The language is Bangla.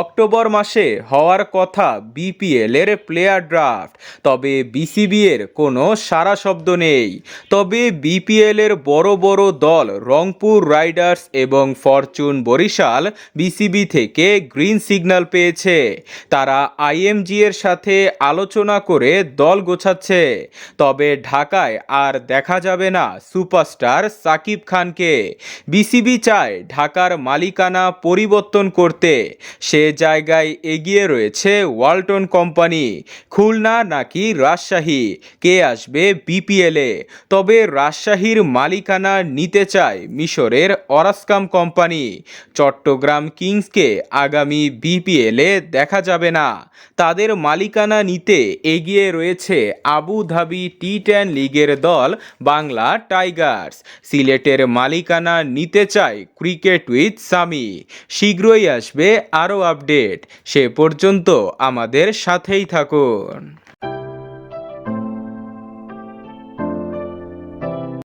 অক্টোবর মাসে হওয়ার কথা বিপিএল এর প্লেয়ার ড্রাফট তবে বিসিবি এর কোনো সারা শব্দ নেই। তবে বিপিএল এর বড় বড় দল রংপুর রাইডার্স এবং ফরচুন বরিশাল বিসিবি থেকে গ্রিন সিগন্যাল পেয়েছে। তারা আইএমজি এর সাথে আলোচনা করে দল গোছাচ্ছে। তবে ঢাকায় আর দেখা যাবে না সুপারস্টার সাকিব খানকে। বিসিবি চায় ঢাকার মালিকানা পরিবর্তন করতে। জায়গায় এগিয়ে রয়েছে ওয়ালটন কোম্পানি। খুলনা নাকি রাজশাহী? কে আসবে বিপিএলে তবে রাজশাহীর মালিকানা নিতে চায় মিশরের অরাসকাম কোম্পানি। চট্টগ্রাম কিংসকে আগামী বিপিএলে দেখা যাবে না। তাদের মালিকানা নিতে এগিয়ে রয়েছে আবু ধাবি টি টেন লিগের দল বাংলা টাইগার্স। সিলেটের মালিকানা নিতে চায় ক্রিকেট উইথ সামি। শীঘ্রই আসবে আরও আপডেট। সে পর্যন্ত আমাদের সাথেই থাকুন।